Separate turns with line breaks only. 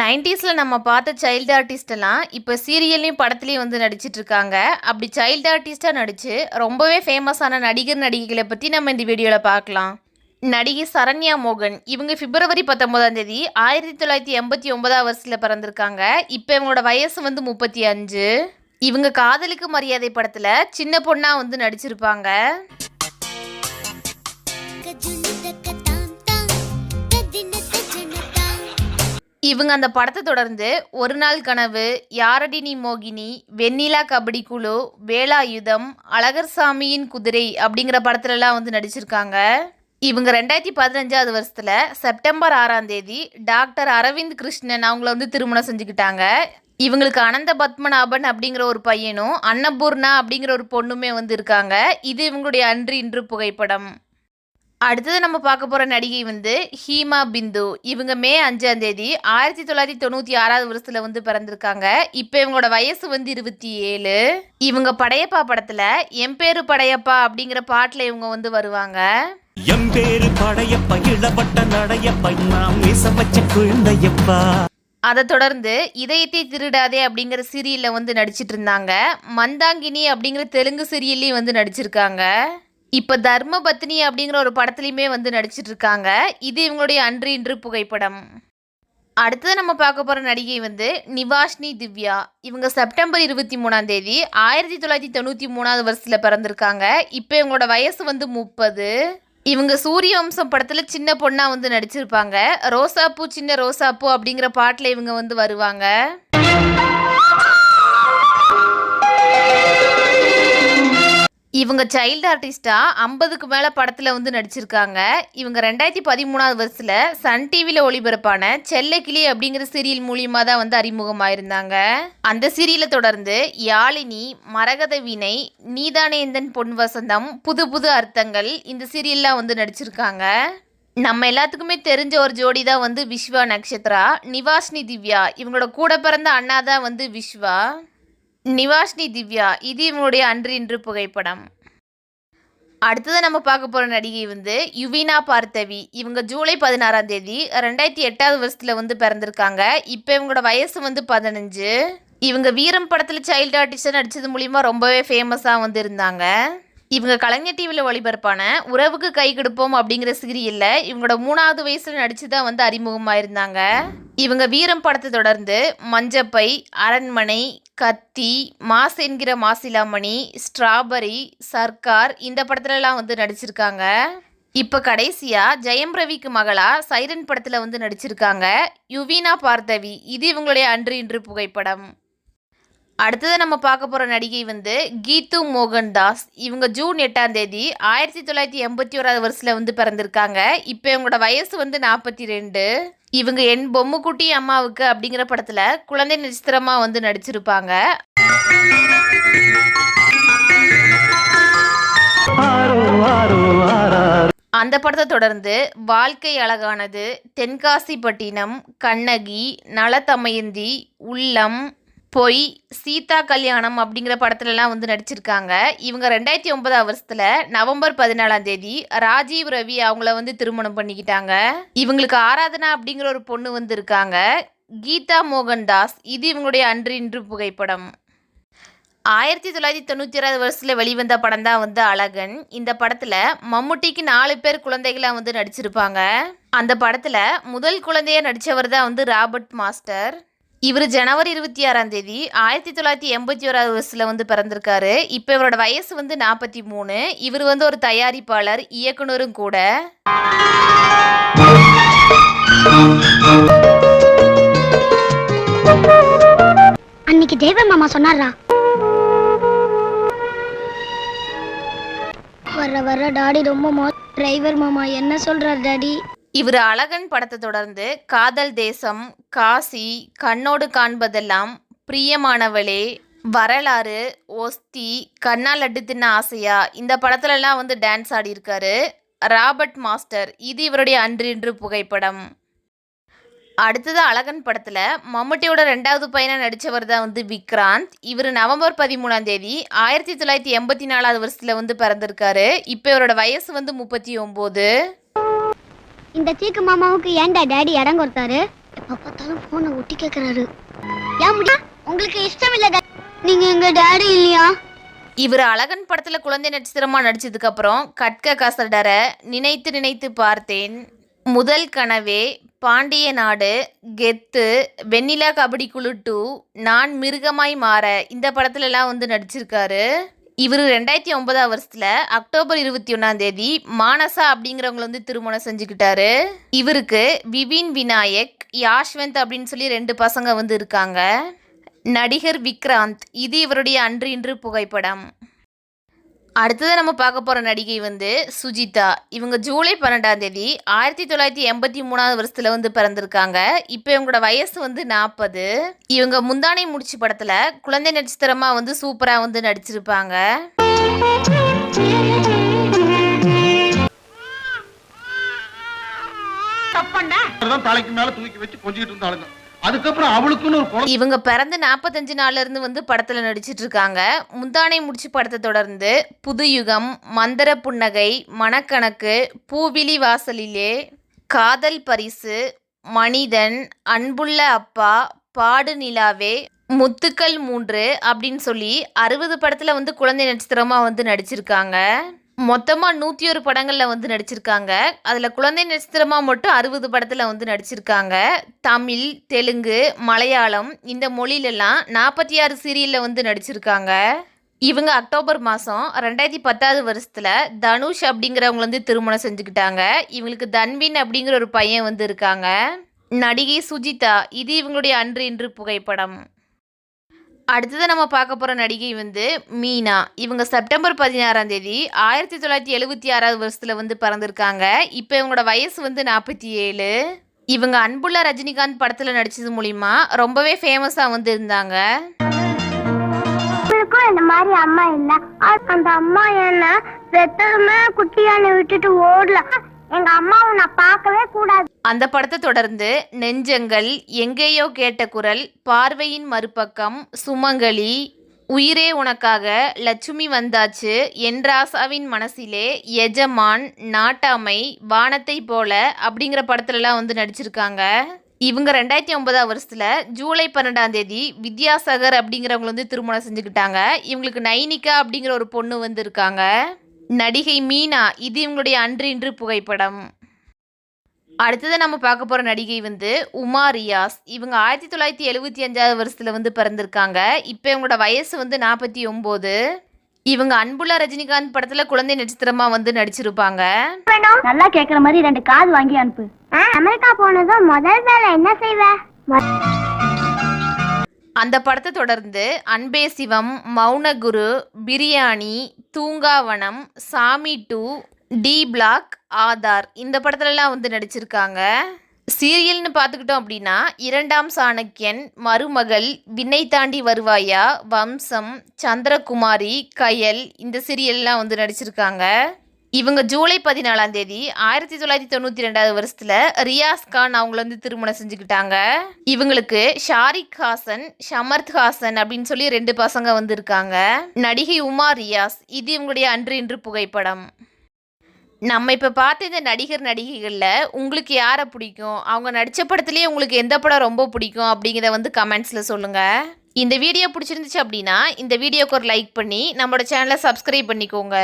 நைன்டிஸில் நம்ம பார்த்த சைல்டு ஆர்டிஸ்டெல்லாம் இப்போ சீரியல்லையும் படத்துலையும் வந்து நடிச்சிட்டு இருக்காங்க. அப்படி சைல்டு ஆர்டிஸ்ட்டாக நடித்து ரொம்பவே ஃபேமஸான நடிகர் நடிகைகளை பற்றி நம்ம இந்த வீடியோவில் பார்க்கலாம். நடிகை சரண்யா மோகன். இவங்க பிப்ரவரி பத்தொம்போதாம் தேதி ஆயிரத்தி தொள்ளாயிரத்தி எண்பத்தி ஒன்பதாம் வருஷத்தில் பிறந்திருக்காங்க. இப்போ இவங்களோட வயசு வந்து முப்பத்தி அஞ்சு. இவங்க காதலுக்கு மரியாதை படத்தில் சின்ன பொண்ணாக வந்து நடிச்சிருப்பாங்க. இவங்க அந்த படத்தை தொடர்ந்து ஒரு நாள் கனவு யாரடி நீ மோகினி வெண்ணிலா கபடி குழு வேலாயுதம் அழகர் சாமியின் குதிரை அப்படிங்கிற படத்துலலாம் வந்து நடிச்சிருக்காங்க. இவங்க ரெண்டாயிரத்தி பதினஞ்சாவது வருஷத்துல செப்டம்பர் ஆறாம் தேதி டாக்டர் அரவிந்த் கிருஷ்ணன் அவங்கள வந்து திருமணம் செஞ்சுக்கிட்டாங்க. இவங்களுக்கு அனந்த பத்மநாபன் அப்படிங்கிற ஒரு பையனும் அன்னபூர்ணா அப்படிங்கிற ஒரு பொண்ணுமே வந்து இருக்காங்க. இது இவங்களுடைய அன்று இன்று புகைப்படம். அடுத்தது நம்ம பார்க்க போகிற நடிகை வந்து ஹீமா பிந்து. இவங்க மே அஞ்சாம் தேதி ஆயிரத்தி தொள்ளாயிரத்தி தொண்ணூற்றி ஆறாவது வருஷத்தில் வந்து பிறந்திருக்காங்க. இப்போ இவங்களோட வயசு வந்து இருபத்தி ஏழு. இவங்க படையப்பா படத்தில் என் பேரு படையப்பா அப்படிங்கிற பாட்டில் இவங்க வந்து வருவாங்க.
எம்பேரு படையப்ப இளவட்ட நடையப்ப நாம் மீச வச்ச குழந்தையப்பா.
அதை தொடர்ந்து இதயத்தை திருடாதே அப்படிங்கிற சீரியலில் வந்து நடிச்சிட்டு இருந்தாங்க. மந்தாங்கினி அப்படிங்கிற தெலுங்கு சீரியல்லையும் வந்து நடிச்சிருக்காங்க. இப்போ தர்மபத்னி அப்படிங்கிற ஒரு படத்துலையுமே வந்து நடிச்சிட்டு இருக்காங்க இது இவங்களுடைய அன்று இன்று புகைப்படம். அடுத்தது நம்ம பார்க்க போகிற நடிகை வந்து நிவாஷ்னி திவ்யா. இவங்க செப்டம்பர் இருபத்தி மூணாம் தேதி ஆயிரத்தி தொள்ளாயிரத்தி தொண்ணூற்றி மூணாவது வருஷத்தில் பிறந்திருக்காங்க. இப்போ இவங்களோட வயசு வந்து முப்பது. இவங்க சூரிய வம்சம் படத்தில் சின்ன பொண்ணாக வந்து நடிச்சிருப்பாங்க. ரோசாப்பூ சின்ன ரோசாப்பூ அப்படிங்கிற பாட்டில் இவங்க வந்து வருவாங்க. இவங்க சைல்டு ஆர்டிஸ்டாக ஐம்பதுக்கு மேலே படத்தில் வந்து நடிச்சிருக்காங்க. இவங்க ரெண்டாயிரத்தி பதிமூணாவது வருஷத்தில் சன் டிவியில் ஒளிபரப்பான செல்லக்கிளி அப்படிங்கிற சீரியல் மூலியமாக தான் வந்து அறிமுகமாயிருந்தாங்க. அந்த சீரியலை தொடர்ந்து யாழினி மரகத வீணை நீதானேந்தன் பொன் வசந்தம் புது புது அர்த்தங்கள் இந்த சீரியல்லாம் வந்து நடிச்சிருக்காங்க. நம்ம எல்லாத்துக்குமே தெரிஞ்ச ஒரு ஜோடி தான் வந்து விஸ்வா நக்ஷத்ரா நிவாஷ்னி திவ்யா இவங்களோட கூட பிறந்த அண்ணா தான் வந்து விஸ்வா நிவாஷ்னி திவ்யா இது இவங்களுடைய அன்று இன்று புகைப்படம். அடுத்தது நம்ம பார்க்க போகிற நடிகை வந்து யுவினா பார்த்தவி இவங்க ஜூலை பதினாறாம் தேதி ரெண்டாயிரத்தி எட்டாவது வருஷத்தில் வந்து பிறந்திருக்காங்க. இப்போ இவங்களோட வயசு வந்து பதினஞ்சு. இவங்க வீரம் படத்தில் சைல்டு ஆர்டிஸ்டாக நடித்தது மூலிமா ரொம்பவே ஃபேமஸாக வந்து இருந்தாங்க. இவங்க கலைஞர் டிவியில் ஒளிபரப்பான உறவுக்கு கை கொடுப்போம் அப்படிங்கிற சீரியலில் இவங்களோட மூணாவது வயசில் நடித்து தான் வந்து அறிமுகமாயிருந்தாங்க. இவங்க வீரம் படத்தை தொடர்ந்து மஞ்சப்பை அரண்மனை கத்தி மாஸ் என்கிற மாசிலாமணி ஸ்ட்ராபெரி சர்க்கார் இந்த படத்துலலாம் வந்து நடிச்சிருக்காங்க. இப்போ கடைசியாக ஜெயம் ரவிக்கு மகளா சைரன் படத்தில் வந்து நடிச்சிருக்காங்க. யுவீனா பார்த்தவி இது இவங்களுடைய அன்று இன்று புகைப்படம். அடுத்தது நம்ம பார்க்க போகிற நடிகை வந்து கீது மோகன் தாஸ் இவங்க ஜூன் எட்டாம் தேதி ஆயிரத்தி தொள்ளாயிரத்தி எண்பத்தி ஓராவது வருஷத்தில் வந்து பிறந்திருக்காங்க. இப்போ இவங்களோட வயசு வந்து நாற்பத்தி ரெண்டு இவங்க என் பொம்முக்குட்டி அம்மாவுக்கு அப்படிங்கிற படத்தில் குழந்தை நட்சத்திரமாக வந்து நடிச்சிருப்பாங்க. அந்த படத்தை தொடர்ந்து வாழ்க்கை அழகானது தென்காசி பட்டினம் கண்ணகி நலதமயந்தி உள்ளம் பொய் சீதா கல்யாணம் அப்படிங்கிற படத்துலலாம் வந்து நடிச்சிருக்காங்க. இவங்க ரெண்டாயிரத்தி ஒன்பதாம் வருஷத்தில் நவம்பர் பதினாலாம் தேதி ராஜீவ் ரவி அவங்கள வந்து திருமணம் பண்ணிக்கிட்டாங்க. இவங்களுக்கு ஆராதனா அப்படிங்கிற ஒரு பொண்ணு வந்து இருக்காங்க. கீதா மோகன் தாஸ் இது இவங்களுடைய அன்று இன்று புகைப்படம். ஆயிரத்தி தொள்ளாயிரத்தி தொண்ணூற்றி ஆறாவது வருஷத்தில் வெளிவந்த படம் தான் வந்து அழகன். இந்த படத்தில் மம்முட்டிக்கு நாலு பேர் குழந்தைகளாக வந்து நடிச்சிருப்பாங்க. அந்த படத்தில் முதல் குழந்தையாக நடித்தவர் தான் வந்து ராபர்ட் மாஸ்டர். இவர் ஜனவரி இருபத்தி ஆறாம் தேதி ஆயிரத்தி தொள்ளாயிரத்தி எண்பத்தி ஓராவது வருஷத்தில் வந்து பிறந்திருக்காரு. இப்போ இவரோட வயசு வந்து நாற்பத்தி மூணு இவர் வந்து ஒரு தயாரிப்பாளர் இயக்குனரும் கூட.
அன்னைக்கு தேவ மாமா சொன்னாரா? வர வர டாடி ரொம்ப மோ டிரைவர் மாமா என்ன சொல்றார் டாடி?
இவர் அழகன் படத்தை தொடர்ந்து காதல் தேசம் காசி கண்ணோடு காண்பதெல்லாம் பிரியமானவளே வரலாறு ஒஸ்தி கண்ணா லட்டு தின்ன ஆசையா இந்த படத்துலலாம் வந்து டான்ஸ் ஆடியிருக்காரு ராபர்ட் மாஸ்டர். இது இவருடைய அன்று இன்று புகைப்படம். அடுத்தது அழகன் படத்தில் மம்முட்டியோட ரெண்டாவது பையனாக நடித்தவர் தான் வந்து விக்ராந்த். இவர் நவம்பர் பதிமூணாம் தேதி ஆயிரத்தி தொள்ளாயிரத்தி எண்பத்தி நாலாவது வருஷத்தில் வந்து பிறந்திருக்காரு. இப்போ இவரோட வயசு வந்து முப்பத்தி ஒம்பது.
இந்த சீக்கு மாமாவுக்கு ஏன்டா டேடி இடம் கொடுத்தாரு? எப்ப பார்த்தாலும் போனை ஒட்டி கேக்குறாரு. ஏன் முடியா? உங்களுக்கு இஷ்டம் இல்ல நீங்க எங்க டாடி இல்லையா?
இவர் அழகன் படத்துல குழந்தை நட்சத்திரமா நடிச்சதுக்கு அப்புறம் கட்க கசடர நினைத்து நினைத்து பார்த்தேன். முதல் கனவே பாண்டிய நாடு கெத்து வெண்ணிலா கபடி குழு டூ நான் மிருகமாய் மாற இந்த படத்துலலாம் வந்து நடிச்சிருக்காரு. இவர் ரெண்டாயிரத்தி ஒன்பதாம் வருஷத்துல அக்டோபர் இருபத்தி ஒன்றாம் தேதி மானசா அப்படிங்கிறவங்களை வந்து திருமணம் செஞ்சுக்கிட்டாரு. இவருக்கு விபின் விநாயக் யாஷ்வந்த் அப்படின்னு சொல்லி ரெண்டு பசங்க வந்து இருக்காங்க. நடிகர் விக்ராந்த் இது இவருடைய அன்று இன்று புகைப்படம். அடுத்தது நம்ம பார்க்க போகிற நடிகை வந்து சுஜிதா. இவங்க ஜூலை பன்னெண்டாம் தேதி ஆயிரத்தி தொள்ளாயிரத்தி எண்பத்தி மூணாவது வருஷத்தில் வந்து பிறந்திருக்காங்க. இப்போ இவங்களோட வயசு வந்து நாற்பது இவங்க முந்தானை முடிச்சு படத்தில் குழந்தை நட்சத்திரமாக வந்து சூப்பராக வந்து நடிச்சிருப்பாங்க.
தலைக்கு மேல தூக்கி வச்சு கொஞ்சிட்டு இருந்தாளுங்க அதுக்கப்புறம் அவளுக்குன்னு ஒரு குழந்தை.
இவங்க பிறந்து நாற்பத்தஞ்சு நாள்ல இருந்து வந்து படத்தில் நடிச்சிட்டு இருக்காங்க முந்தானை முடிச்சு படத்தை தொடர்ந்து புதுயுகம் மந்திர புன்னகை மணக்கணக்கு பூவிழி வாசலிலே காதல் பரிசு மனிதன் அன்புள்ள அப்பா பாடு நிலாவே முத்துக்கள் மூன்று அப்படின்னு சொல்லி அறுபது படத்தில் வந்து குழந்தை நட்சத்திரமாக வந்து நடிச்சிருக்காங்க. மொத்தமாக நூற்றி ஒரு படங்களில் வந்து நடிச்சிருக்காங்க. அதில் குழந்தை நட்சத்திரமாக மட்டும் அறுபது படத்தில் வந்து நடிச்சிருக்காங்க. தமிழ் தெலுங்கு மலையாளம் இந்த மொழியிலலாம் நாற்பத்தி ஆறு சீரியலில் வந்து நடிச்சிருக்காங்க. இவங்க அக்டோபர் மாதம் ரெண்டாயிரத்தி பத்தாவது வருஷத்தில் தனுஷ் அப்படிங்கிறவங்க வந்து திருமணம் செஞ்சுக்கிட்டாங்க. இவங்களுக்கு தன்வின் அப்படிங்கிற ஒரு பையன் வந்து இருக்காங்க. நடிகை சுஜிதா இது இவங்களுடைய அன்று இன்று புகைப்படம். அடுத்தது நம்ம பார்க்க போகிற நடிகை வந்து மீனா. இவங்க செப்டம்பர் பதினாறாம் தேதி ஆயிரத்தி தொள்ளாயிரத்தி எழுபத்தி ஆறாவது வருஷத்தில் வந்து பிறந்திருக்காங்க. இப்போ இவங்களோட வயசு வந்து நாற்பத்தி ஏழு. இவங்க அன்புள்ள ரஜினிகாந்த் படத்தில் நடித்தது மூலிமா ரொம்பவே ஃபேமஸாக வந்து இருந்தாங்க.
இந்த மாதிரி அம்மா இல்ல. அந்த அம்மா என்ன பெத்ததுமே குட்டியான விட்டுட்டு ஓடல. எங்க அம்மாவை நான் பார்க்கவே கூடாது.
அந்த படத்தை தொடர்ந்து நெஞ்சங்கள் எங்கேயோ கேட்ட குரல் பார்வையின் மறுபக்கம் சுமங்கலி உயிரே உனக்காக லட்சுமி வந்தாச்சு என்றாசாவின் மனசிலே எஜமான் நாட்டாமை வானத்தை போல அப்படிங்கிற படத்துலலாம் வந்து நடிச்சிருக்காங்க. இவங்க ரெண்டாயிரத்தி ஒன்பதாம் வருஷத்துல ஜூலை பன்னெண்டாம் தேதி வித்யாசாகர் அப்படிங்கிறவங்க வந்து திருமணம் செஞ்சுக்கிட்டாங்க. இவங்களுக்கு நைனிகா அப்படிங்கிற ஒரு பொண்ணு வந்து இருக்காங்க. நடிகை மீனா இது இவங்களுடைய அன்று இன்று புகைப்படம். அடுத்தது நம்ம பார்க்க போகிற நடிகை வந்து உமா ரியாஸ். இவங்க ஆயிரத்தி தொள்ளாயிரத்தி எழுபத்தி அஞ்சாவது வருஷத்தில் வந்து பிறந்திருக்காங்க. இப்போ இவங்களோட வயசு வந்து நாற்பத்தி ஒம்பது. இவங்க அன்புள்ள ரஜினிகாந்த் படத்தில் குழந்தை நட்சத்திரமாக வந்து நடிச்சிருப்பாங்க.
நல்லா கேக்குற மாதிரி ரெண்டு காது வாங்கி அனுப்பு. அமெரிக்கா போனதும் முதல் வேலை என்ன செய்வ?
அந்த படத்தை தொடர்ந்து அன்பே சிவம் மௌனகுரு பிரியாணி தூங்காவனம் சாமி டூ டி பிளாக் ஆதார் இந்த படத்துலலாம் வந்து நடிச்சிருக்காங்க. சீரியல்னு பார்த்துக்கிட்டோம் அப்படின்னா இரண்டாம் சாணக்கியன் மருமகள் விண்ணை தாண்டி வருவாயா வம்சம் சந்திரகுமாரி கயல் இந்த சீரியல்லாம் வந்து நடிச்சிருக்காங்க. இவங்க ஜூலை பதினாலாம் தேதி ஆயிரத்தி தொள்ளாயிரத்தி தொண்ணூற்றி ரெண்டாவது வருஷத்தில் ரியாஸ் கான் அவங்கள வந்து திருமணம் செஞ்சுக்கிட்டாங்க. இவங்களுக்கு ஷாரிக் ஹாசன் ஷமர்த் ஹாசன் அப்படின்னு சொல்லி ரெண்டு பசங்க வந்து இருக்காங்க நடிகை உமா ரியாஸ் இது இவங்களுடைய அன்று இன்று புகைப்படம். நம்ம இப்போ பார்த்த இந்த நடிகர் நடிகைகளில் உங்களுக்கு யாரை பிடிக்கும்? அவங்க நடித்த படத்துலேயே உங்களுக்கு எந்த படம் ரொம்ப பிடிக்கும் அப்படிங்கிறத வந்து கமெண்ட்ஸில் சொல்லுங்கள் இந்த வீடியோ பிடிச்சிருந்துச்சு அப்படின்னா இந்த வீடியோக்கு ஒரு லைக் பண்ணி நம்மளோட சேனலை சப்ஸ்கிரைப் பண்ணிக்கோங்க.